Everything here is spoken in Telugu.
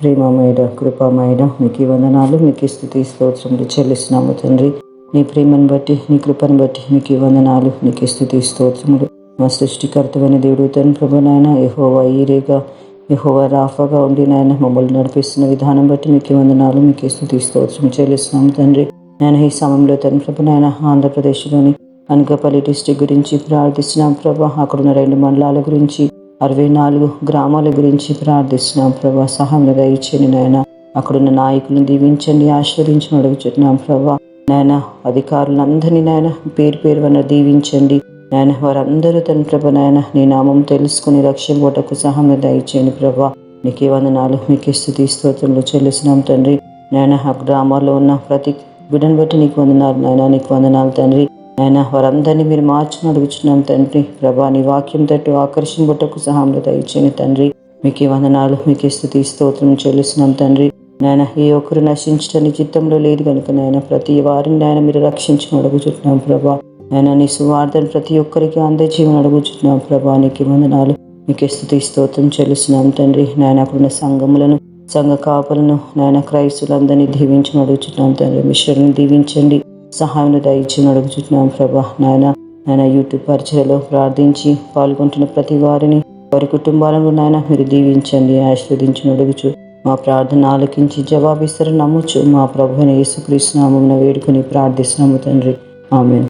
ప్రేమమైన కృపమైన మీకు వందనాలు మీకు స్థుతి స్తోత్రములు చెల్లిస్తున్నాము తండ్రి. నీ ప్రేమను బట్టి నీ కృపను బట్టి మీకు వందనాలు నీకు స్థుతి స్తోత్రములు. మా సృష్టికర్తమైన దేవుడు తన ప్రభు నాయన యహోవా ఈరేగా యహోవా రాఫాగా ఉండి నాయన మమ్మల్ని నడిపిస్తున్న విధానం బట్టి మీకు వందనాలు మీకు స్థుతి స్తోత్రం చెల్లిస్తున్నాము తండ్రి. నేను ఈ సమయంలో తన ప్రభు నాయన ఆంధ్రప్రదేశ్లోని అనకాపల్లి డిస్టిక్ గురించి ప్రార్థిస్తున్నాం ప్రభా. అక్కడున్న రెండు మండలాల గురించి అరవై నాలుగు గ్రామాల గురించి ప్రార్థిస్తున్నాం ప్రభా. సహాయం దయచేయండి నాయన. అక్కడున్న నాయకులను దీవించండి ఆశీర్వదించని అడుగుచున్నాం ప్రభా. నాయన అధికారులందరినీ నాయన పేరు పేరు వల్ల దీవించండి. నాయన వారందరూ తన ప్రభ నాయన నీ నామం తెలుసుకుని రక్షింపటకు సహాయం దయచేయండి ప్రభా. నీకే వందనాలు మీకే స్థుతి స్తోత్రంలో చెల్లిస్తున్నాం తండ్రి. నాయన ఆ గ్రామాల్లో ఉన్న ప్రతి బిడ్డను బట్టి నీకు వందనాలు నాయన నీకు వందనాలు తండ్రి. ఆయన వారందరినీ మీరు మార్చి అడుగుచున్నాం తండ్రి. ప్రభా నీ వాక్యం తట్టు ఆకర్షింపటకు సహాయంలో దయచేయండి తండ్రి. మీకు వందనాలు మీకు స్థుతి స్తోత్రం చెల్లిస్తున్నాం తండ్రి. నాయన ఏ ఒక్కరు నశించడానికి చిత్తంలో లేదు కనుక నాయన ప్రతి వారిని నాయన మీరు రక్షించని అడుగుచున్నాం ప్రభా. నాయన నీ సువార్తను ప్రతి ఒక్కరికి అందజీవని అడుగుచున్నాం ప్రభా. నీకు వందనాలు మీకు స్థుతి స్తోత్రం చెల్లిస్తున్నాం తండ్రి. నాయన అక్కడున్న సంఘములను సంఘ కాపులను నాయన క్రైస్తులందరినీ దీవించని అడుగుచున్నాం తండ్రి. మిశ్వరుని దీవించండి. సహాయం దయచుని అడుగుచున్నాం ప్రభా. నాయన నాయన యూట్యూబ్ పరిచయలో ప్రార్థించి పాల్గొంటున్న ప్రతి వారిని వారి కుటుంబాలను నాయన మీరు దీవించండి ఆశీర్వదించని అడుగుచు మా ప్రార్థన ఆలకించి జవాబిస్తారు నమ్ముచు మా ప్రభుని యేసుక్రీస్తు నామమున వేడుకొని ప్రార్థిస్తున్నాము తండ్రి. ఆమె